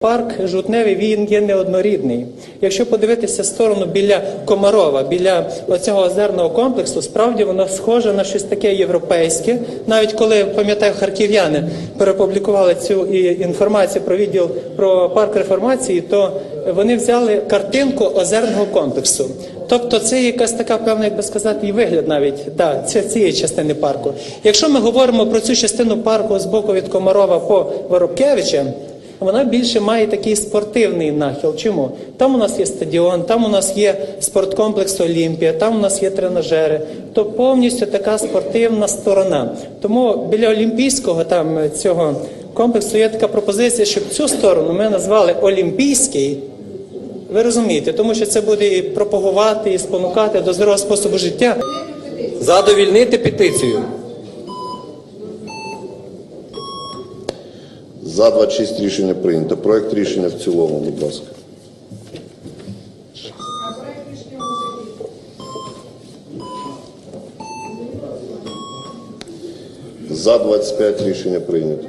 Парк жутневий він є неоднорідний. Якщо подивитися сторону біля Комарова, біля оцього озерного комплексу, справді воно схоже на щось таке європейське. Навіть коли пам'ятаю, харків'яни перепублікували цю інформацію про відділ про парк реформації, то вони взяли картинку озерного комплексу. Тобто це якась така певна, як би сказати, і вигляд навіть да, цієї частини парку. Якщо ми говоримо про цю частину парку з боку від Комарова по Воробкевича, вона більше має такий спортивний нахил. Чому? Там у нас є стадіон, там у нас є спорткомплекс Олімпія, там у нас є тренажери. То повністю така спортивна сторона. Тому біля Олімпійського там е, цього комплексу є така пропозиція, щоб цю сторону ми назвали Олімпійський. Ви розумієте, тому що це буде і пропагувати, і спонукати до здорового способу життя. Задовільнити петицію. За 26 рішення прийнято. Проект рішення в цілому, будь ласка. За 25 рішення прийнято.